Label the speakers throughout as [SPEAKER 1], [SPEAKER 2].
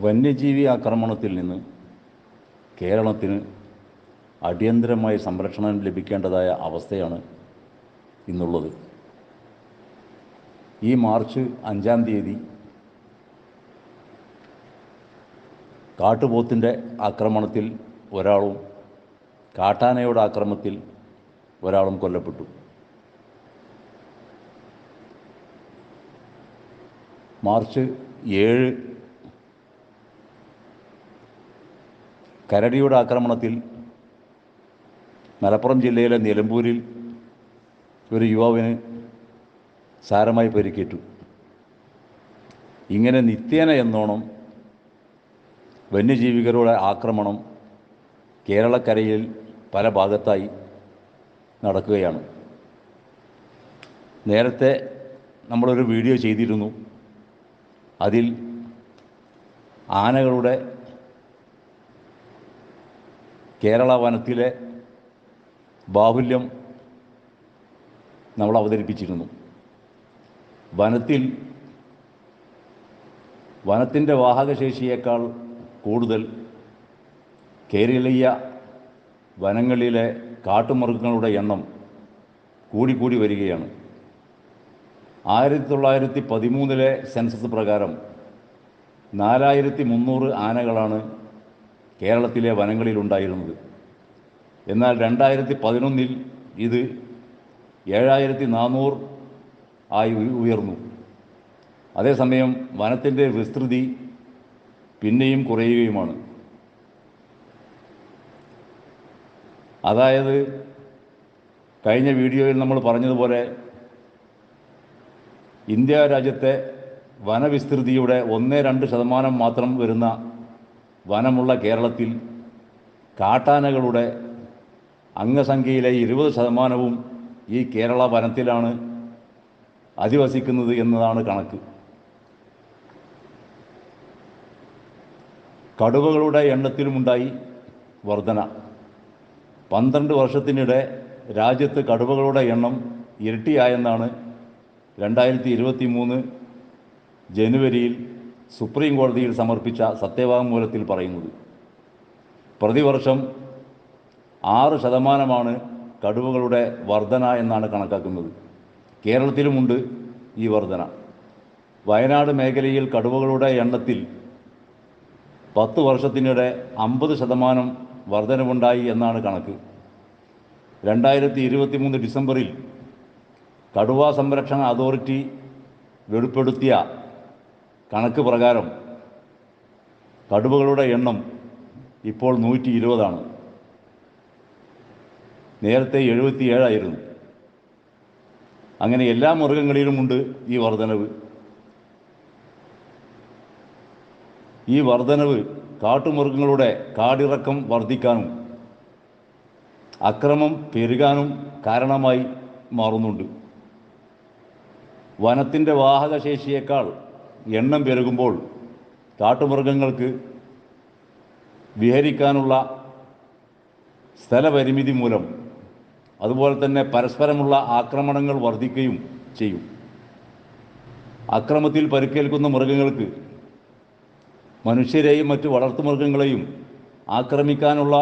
[SPEAKER 1] വന്യജീവി ആക്രമണത്തിൽ നിന്ന് കേരളത്തിന് അടിയന്തരമായി സംരക്ഷണം ലഭിക്കേണ്ടതായ അവസ്ഥയാണ് ഇന്നുള്ളത്. ഈ മാർച്ച് അഞ്ചാം തീയതി കാട്ടുപോത്തിന്റെ ആക്രമണത്തിൽ ഒരാളും കാട്ടാനയുടെ ആക്രമത്തിൽ ഒരാളും കൊല്ലപ്പെട്ടു. മാർച്ച് ഏഴ് കരടിയുടെ ആക്രമണത്തിൽ മലപ്പുറം ജില്ലയിലെ നിലമ്പൂരിൽ ഒരു യുവാവിന് സാരമായി പരിക്കേറ്റു. ഇങ്ങനെ നിത്യേന എന്നോണം വന്യജീവികളുടെ ആക്രമണം കേരളക്കരയിൽ പല ഭാഗത്തായി നടക്കുകയാണ്. നേരത്തെ നമ്മളൊരു വീഡിയോ ചെയ്തിരുന്നു. അതിൽ ആനകളുടെ കേരള വനത്തിലെ ബാഹുല്യം നമ്മൾ അവതരിപ്പിച്ചിരുന്നു. വനത്തിൽ വനത്തിന്റെ വാഹകശേഷിയേക്കാൾ കൂടുതൽ കേരളീയ വനങ്ങളിലെ കാട്ടുമൃഗങ്ങളുടെ എണ്ണം കൂടിക്കൂടി വരികയാണ്. ആയിരത്തി തൊള്ളായിരത്തി പതിമൂന്നിലെ സെൻസസ് പ്രകാരം നാലായിരത്തി മുന്നൂറ് ആനകളാണ് കേരളത്തിലെ വനങ്ങളിലുണ്ടായിരുന്നത്. എന്നാൽ രണ്ടായിരത്തി പതിനൊന്നിൽ ഇത് ഏഴായിരത്തി നാനൂറ് ആയി ഉയർന്നു. അതേസമയം വനത്തിന്റെ വിസ്തൃതി പിന്നെയും കുറയുകയുമാണ്. അതായത് കഴിഞ്ഞ വീഡിയോയിൽ നമ്മൾ പറഞ്ഞതുപോലെ ഇന്ത്യ രാജ്യത്തെ വനവിസ്തൃതിയുടെ ഒന്ന് രണ്ട് ശതമാനം മാത്രം വരുന്ന വനമുള്ള കേരളത്തിൽ കാട്ടാനകളുടെ അംഗസംഖ്യയിലെ ഇരുപത് ശതമാനവും ഈ കേരള വനത്തിലാണ് അധിവസിക്കുന്നത് എന്നതാണ് കണക്ക്. കടുവകളുടെ എണ്ണത്തിലുമുണ്ടായി വർധന. പന്ത്രണ്ട് വർഷത്തിനിടെ രാജ്യത്ത് കടുവകളുടെ എണ്ണം ഇരട്ടിയായെന്നാണ് രണ്ടായിരത്തി ഇരുപത്തി മൂന്ന് ജനുവരിയിൽ സുപ്രീം കോടതിയിൽ സമർപ്പിച്ച സത്യവാങ്മൂലത്തിൽ പറയുന്നത് പ്രതിവർഷം ആറ് ശതമാനമാണ് കടുവകളുടെ വർധന എന്നാണ് കണക്കാക്കുന്നത്. കേരളത്തിലുമുണ്ട് ഈ വർധന. വയനാട് മേഖലയിൽ കടുവകളുടെ എണ്ണത്തിൽ പത്ത് വർഷത്തിനിടെ അമ്പത് ശതമാനം വർധനവുണ്ടായി എന്നാണ് കണക്ക്. രണ്ടായിരത്തി ഇരുപത്തി മൂന്ന് ഡിസംബറിൽ കടുവ സംരക്ഷണ അതോറിറ്റി വെളിപ്പെടുത്തിയ കണക്ക് പ്രകാരം കടുവകളുടെ എണ്ണം ഇപ്പോൾ നൂറ്റി ഇരുപതാണ് നേരത്തെ എഴുപത്തിയേഴായിരുന്നു. അങ്ങനെ എല്ലാ മൃഗങ്ങളിലുമുണ്ട് ഈ വർധനവ്. ഈ വർധനവ് കാട്ടുമൃഗങ്ങളുടെ കാടിറക്കം വർദ്ധിക്കാനും അക്രമം പെരുകാനും കാരണമായി മാറുന്നുണ്ട്. വനത്തിന്റെ വാഹകശേഷിയേക്കാൾ എണ്ണം പെരുകുമ്പോൾ കാട്ടുമൃഗങ്ങൾക്ക് വിഹരിക്കാനുള്ള സ്ഥലപരിമിതി മൂലം അതുപോലെ തന്നെ പരസ്പരമുള്ള ആക്രമണങ്ങൾ വർദ്ധിക്കുകയും ചെയ്യും. അക്രമത്തിൽ പരുക്കേൽക്കുന്ന മൃഗങ്ങൾക്ക് മനുഷ്യരെയും മറ്റു വളർത്തുമൃഗങ്ങളെയും ആക്രമിക്കാനുള്ള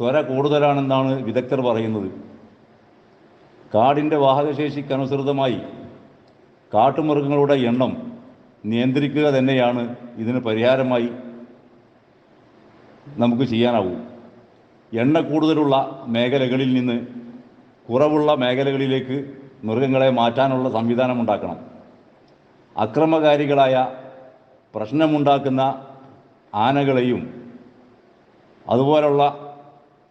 [SPEAKER 1] ത്വര കൂടുതലാണെന്നാണ് വിദഗ്ധർ പറയുന്നത്. കാടിന്റെ വാഹകശേഷിക്കനുസൃതമായി കാട്ടുമൃഗങ്ങളുടെ എണ്ണം നിയന്ത്രിക്കുക തന്നെയാണ് ഇതിന് പരിഹാരമായി നമുക്ക് ചെയ്യാനാവൂ. എണ്ണ കൂടുതലുള്ള മേഖലകളിൽ നിന്ന് കുറവുള്ള മേഖലകളിലേക്ക് മൃഗങ്ങളെ മാറ്റാനുള്ള സംവിധാനം ഉണ്ടാക്കണം അക്രമകാരികളായ പ്രശ്നമുണ്ടാക്കുന്ന ആനകളെയും അതുപോലുള്ള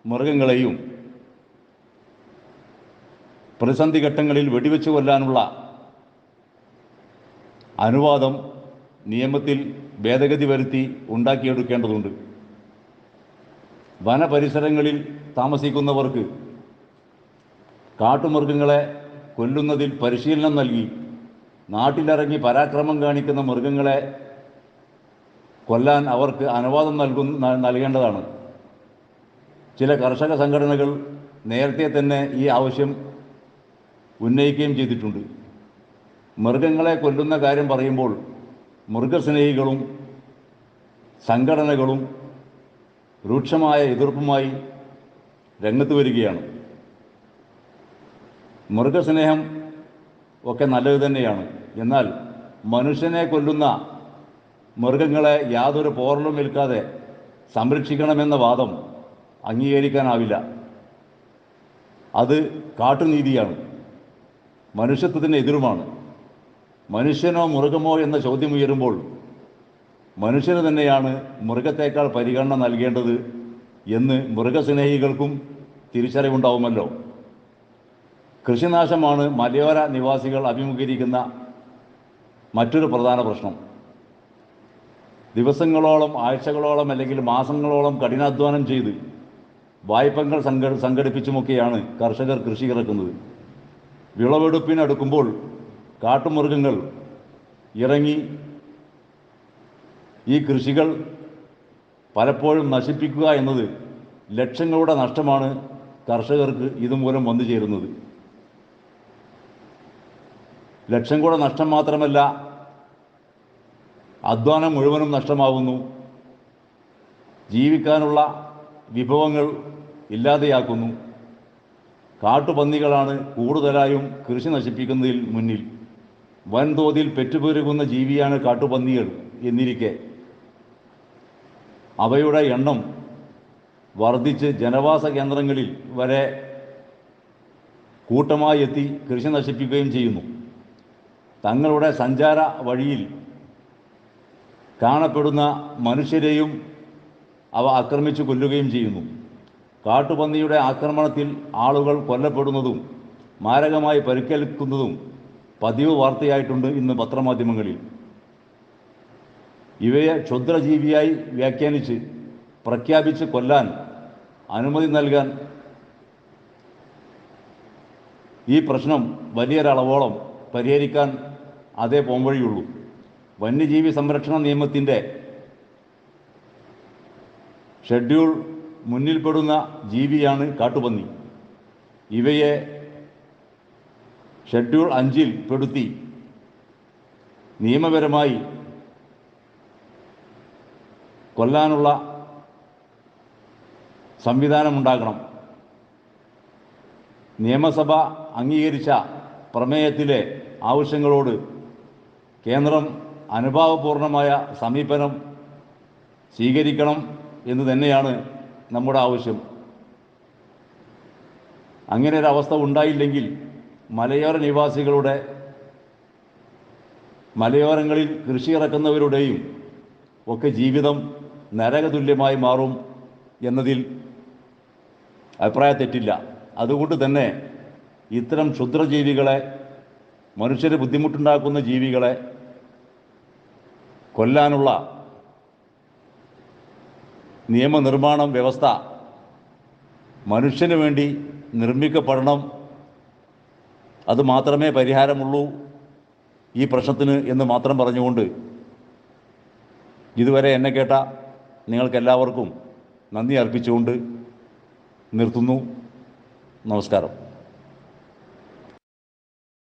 [SPEAKER 1] മൃഗങ്ങളെയും പ്രതിസന്ധി ഘട്ടങ്ങളിൽ വെടിവെച്ച് കൊല്ലാനുള്ള അനുവാദം നിയമത്തിൽ ഭേദഗതി വരുത്തി ഉണ്ടാക്കിയെടുക്കേണ്ടതുണ്ട്. വനപരിസരങ്ങളിൽ താമസിക്കുന്നവർക്ക് കാട്ടുമൃഗങ്ങളെ കൊല്ലുന്നതിൽ പരിശീലനം നൽകി നാട്ടിലിറങ്ങി പരാക്രമം കാണിക്കുന്ന മൃഗങ്ങളെ കൊല്ലാൻ അവർക്ക് അനുവാദം നൽകുന്ന നൽകേണ്ടതാണ്. ചില കർഷക സംഘടനകൾ നേരത്തെ തന്നെ ഈ ആവശ്യം ഉന്നയിക്കുകയും ചെയ്തിട്ടുണ്ട്. മൃഗങ്ങളെ കൊല്ലുന്ന കാര്യം പറയുമ്പോൾ മൃഗസ്നേഹികളും സംഘടനകളും രൂക്ഷമായ എതിർപ്പുമായി രംഗത്ത് വരികയാണ്. മൃഗസ്നേഹം ഒക്കെ നല്ലത് തന്നെയാണ്. എന്നാൽ മനുഷ്യനെ കൊല്ലുന്ന മൃഗങ്ങളെ യാതൊരു പോറലും ഏൽക്കാതെ സംരക്ഷിക്കണമെന്ന വാദം അംഗീകരിക്കാനാവില്ല. അത് കാട്ടുനീതിയാണ്. മനുഷ്യത്വത്തിന് എതിരുമാണ്. മനുഷ്യനോ മൃഗമോ എന്ന ചോദ്യം ഉയരുമ്പോൾ മനുഷ്യന് തന്നെയാണ് മൃഗത്തേക്കാൾ പരിഗണന നൽകേണ്ടത് എന്ന് മൃഗസ്നേഹികൾക്കും തിരിച്ചറിവുണ്ടാവുമല്ലോ. കൃഷിനാശമാണ് മലയോര നിവാസികൾ അഭിമുഖീകരിക്കുന്ന മറ്റൊരു പ്രധാന പ്രശ്നം. ദിവസങ്ങളോളം ആഴ്ചകളോളം അല്ലെങ്കിൽ മാസങ്ങളോളം കഠിനാധ്വാനം ചെയ്ത് വായ്പകൾ സംഘ സംഘടിപ്പിച്ചുമൊക്കെയാണ് കർഷകർ കൃഷി ഇറക്കുന്നത്. വിളവെടുപ്പിനടുക്കുമ്പോൾ കാട്ടുമൃഗങ്ങൾ ഇറങ്ങി ഈ കൃഷികൾ പലപ്പോഴും നശിപ്പിക്കുക എന്നത് ലക്ഷങ്ങളുടെ നഷ്ടമാണ് കർഷകർക്ക് ഇതുമൂലം വന്നു ചേരുന്നത്. ലക്ഷം കൂടെ നഷ്ടം മാത്രമല്ല അധ്വാനം മുഴുവനും നഷ്ടമാകുന്നു ജീവിക്കാനുള്ള വിഭവങ്ങൾ ഇല്ലാതെയാക്കുന്നു. കാട്ടുപന്നികളാണ് കൂടുതലായും കൃഷി നശിപ്പിക്കുന്നതിൽ മുന്നിൽ. വൻതോതിൽ പെറ്റുപെരുകുന്ന ജീവിയാണ് കാട്ടുപന്നികൾ എന്നിരിക്കെ. അവയുടെ എണ്ണം വർദ്ധിച്ച് ജനവാസ കേന്ദ്രങ്ങളിൽ വരെ കൂട്ടമായി എത്തി കൃഷി നശിപ്പിക്കുകയും ചെയ്യുന്നു. തങ്ങളുടെ സഞ്ചാര വഴിയിൽ കാണപ്പെടുന്ന മനുഷ്യരെയും അവ ആക്രമിച്ചു കൊല്ലുകയും ചെയ്യുന്നു. കാട്ടുപന്നിയുടെ ആക്രമണത്തിൽ ആളുകൾ കൊല്ലപ്പെടുന്നതും മാരകമായി പരിക്കേൽക്കുന്നതും പതിവ് വാർത്തയായിട്ടുണ്ട് ഇന്ന് പത്രമാധ്യമങ്ങളിൽ. ഇവയെ ക്ഷുദ്രജീവിയായി വ്യാഖ്യാനിച്ച് പ്രഖ്യാപിച്ച് കൊല്ലാൻ അനുമതി നൽകാൻ ഈ പ്രശ്നം വലിയൊരളവോളം പരിഹരിക്കാൻ അതേ പോംവഴിയുള്ളൂ. വന്യജീവി സംരക്ഷണ നിയമത്തിന്റെ ഷെഡ്യൂൾ മുന്നിൽപ്പെടുന്ന ജീവിയാണ് കാട്ടുപന്നി. ഇവയെ ഷെഡ്യൂൾ അഞ്ചിൽ പെടുത്തി നിയമപരമായി കൊല്ലാനുള്ള സംവിധാനമുണ്ടാകണം. നിയമസഭ അംഗീകരിച്ച പ്രമേയത്തിലെ ആവശ്യങ്ങളോട് കേന്ദ്രം അനുഭാവപൂർണമായ സമീപനം സ്വീകരിക്കണം എന്ന് തന്നെയാണ് നമ്മുടെ ആവശ്യം. അങ്ങനെ ഒരു അവസ്ഥ ഉണ്ടായില്ലെങ്കിൽ മലയോര നിവാസികളുടെ മലയോരങ്ങളിൽ കൃഷി ഇറക്കുന്നവരുടെയും ഒക്കെ ജീവിതം നരകതുല്യമായി മാറും എന്നതിൽ അഭിപ്രായ തെറ്റില്ല അതുകൊണ്ട് തന്നെ ഇത്തരം ക്ഷുദ്രജീവികളെ മനുഷ്യരെ ബുദ്ധിമുട്ടുണ്ടാക്കുന്ന ജീവികളെ കൊല്ലാനുള്ള നിയമനിർമ്മാണം വ്യവസ്ഥ മനുഷ്യന് വേണ്ടി നിർമ്മിക്കപ്പെടണം അത് മാത്രമേ പരിഹാരമുള്ളൂ ഈ പ്രശ്നത്തിന് എന്ന് മാത്രം പറഞ്ഞുകൊണ്ട് ഇതുവരെ എന്നെ കേട്ട നിങ്ങൾക്കെല്ലാവർക്കും നന്ദി അർപ്പിച്ചുകൊണ്ട് നിർത്തുന്നു. നമസ്കാരം.